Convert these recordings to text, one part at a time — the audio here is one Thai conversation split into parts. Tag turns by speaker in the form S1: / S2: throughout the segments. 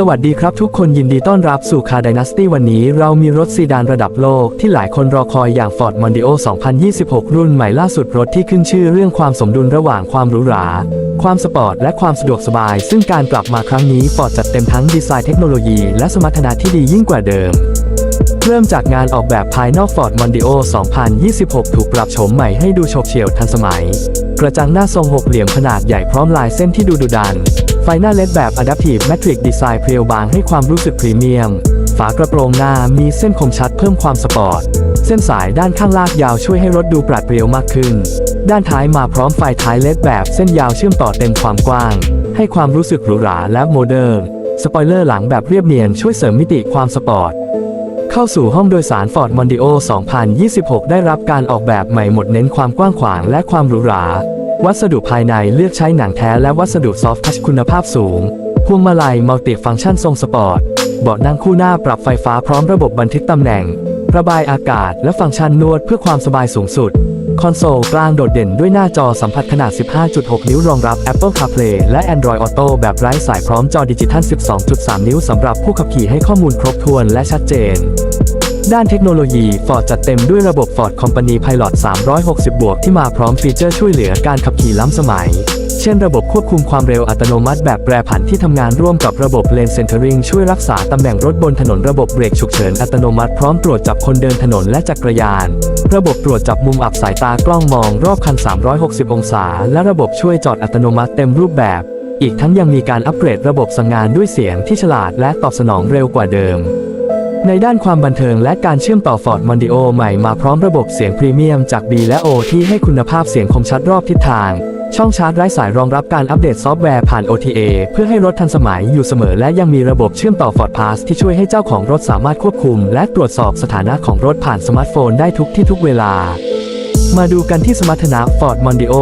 S1: สวัสดีครับทุกคนยินดีต้อนรับสู่คา d y นาสตี้วันนี้เรามีรถซีดานระดับโลกที่หลายคนรอคอยอย่าง Ford Mondeo 2026 รุ่นใหม่ล่าสุดรถที่ขึ้นชื่อเรื่องความสมดุลระหว่างความหรูหรา ความสปอร์ตและความสะดวกสบาย ซึ่งการกลับมาครั้งนี้ Ford จัดเต็มทั้งดีไซน์เทคโนโลยีและสมรรถนะที่ดียิ่งกว่าเดิมเริ่มจากงานออกแบบภายนอก Ford Mondeo 2026 ถูกปรับโฉมใหม่ให้ดูโฉบเฉี่ยวทันสมัย กระจังหน้าทรงหกเหลี่ยมขนาดใหญ่พร้อมลายเส้นที่ดูดุดัน ฟหน้าเลดแบบ Adaptive Matrix Design เพรียวบางให้ความรู้สึกพรีเมียม ฝากระโปรงหน้ามีเส้นคมชัดเพิ่มความสปอร์ต เส้นสายด้านข้างลากยาวช่วยให้รถดูปราดเปรียวมากขึ้น ด้านท้ายมาพร้อมไฟท้ายเลดแบบเส้นยาวเชื่อมต่อเต็มความกว้าง ให้ความรู้สึกหรูหราและโมเดิร์น สปอยเลอร์หลังแบบเรียบเนียนช่วยเสริมมิติความสปอร์ต เข้าสู่ห้องโดยสาร Ford Mondeo 2026 ได้รับการออกแบบใหม่หมดเน้นความกว้างขวางและความหรูหรา วัสดุภายในเลือกใช้หนังแท้และวัสดุซอฟท์ทัชคุณภาพสูง พวงมาลัยมัลติฟังก์ชันทรงสปอร์ต เบาะนั่งคู่หน้าปรับไฟฟ้าพร้อมระบบบันทึกตำแหน่ง ระบายอากาศและฟังก์ชันนวดเพื่อความสบายสูงสุด คอนโซลกลางโดดเด่นด้วยหน้าจอสัมผัสขนาด 15.6 นิ้วรองรับ Apple CarPlay และ Android Auto แบบไร้สายพร้อมจอดิจิทัล 12.3 นิ้วสำหรับผู้ขับขี่ให้ข้อมูลครบถ้วนและชัดเจน ด้านเทคโนโลยี Ford จัดเต็มด้วยระบบ Ford Company Pilot 360 บวกที่มาพร้อมฟีเจอร์ช่วยเหลือการขับขี่ล้ำสมัย เช่นระบบควบคุมความเร็วอัตโนมัติแบบแปรผันที่ทำงานร่วมกับระบบ Lane Centering ช่วยรักษาตำแหน่งรถบนถนนระบบเบรกฉุกเฉินอัตโนมัติพร้อมตรวจจับคนเดินถนนและจักรยาน ระบบตรวจจับมุมอับสายตากล้องมองรอบคัน 360 องศา และระบบช่วยจอดอัตโนมัติเต็มรูปแบบ อีกทั้งยังมีการอัปเกรดระบบสั่งงานด้วยเสียงที่ฉลาดและตอบสนองเร็วกว่าเดิม ในด้านความบันเทิงและการเชื่อมต่อ Ford Mondeo ใหม่มาพร้อมระบบเสียงพรีเมียมจาก B และ O ที่ให้คุณภาพเสียงคมชัดรอบทิศทาง ช่องชาร์จไร้สายรองรับการอัปเดตซอฟต์แวร์ผ่าน OTA เพื่อให้รถทันสมัยอยู่เสมอและยังมีระบบเชื่อมต่อ Ford Pass ที่ช่วยให้เจ้าของรถสามารถควบคุม และตรวจสอบสถานะของรถผ่านสมาร์ทโฟนได้ทุกที่ทุกเวลามาดูกันที่สมรรถนะ Ford Mondeo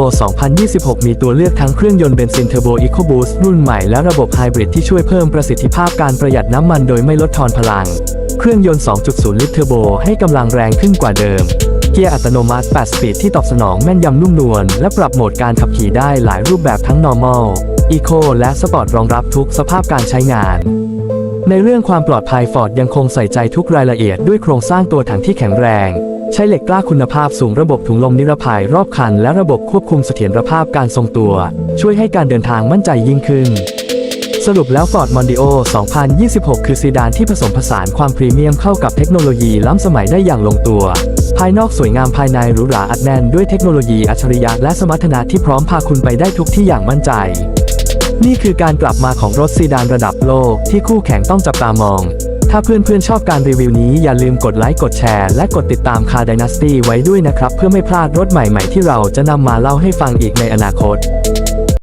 S1: 2026 มีตัวเลือกทั้งเครื่องยนต์เบนซินเทอร์โบ EcoBoost รุ่นใหม่และระบบไฮบริดที่ช่วยเพิ่มประสิทธิภาพการประหยัดน้ำมันโดยไม่ลดทอนพลัง เครื่องยนต์ 2.0 ลิตรเทอร์โบให้กำลังแรงขึ้นกว่าเดิม เกียร์อัตโนมัติ 8 สปีดที่ตอบสนองแม่นยำนุ่มนวลและปรับโหมดการขับขี่ได้หลายรูปแบบทั้ง normal eco และ sport รองรับทุกสภาพการใช้งาน ในเรื่องความปลอดภัย Ford ยังคงใส่ใจทุกรายละเอียดด้วยโครงสร้างตัวถังที่แข็งแรง ใช้เหล็กกล้าคุณภาพสูงระบบถุงลมนิรภัยรอบคัน และระบบควบคุมเสถียรภาพการทรงตัว ช่วยให้การเดินทางมั่นใจยิ่งขึ้น สรุปแล้ว Ford Mondeo 2026 คือซีดานที่ผสมผสานความพรีเมียมเข้ากับเทคโนโลยีล้ำสมัยได้อย่างลงตัว ภายนอกสวยงามภายในหรูหราอัดแน่นด้วยเทคโนโลยีอัจฉริยะและสมรรถนะที่พร้อมพาคุณไปได้ทุกที่อย่างมั่นใจ นี่คือการกลับมาของรถซีดานระดับโลกที่คู่แข่งต้องจับตามอง ถ้าเพื่อนๆชอบการรีวิวนี้อย่าลืมกดไลค์กดแชร์และกดติดตามคา Dynasty ไว้ด้วยนะครับ เพื่อไม่พลาดรถใหม่ๆที่เราจะนำมาเล่าให้ฟังอีกในอนาคต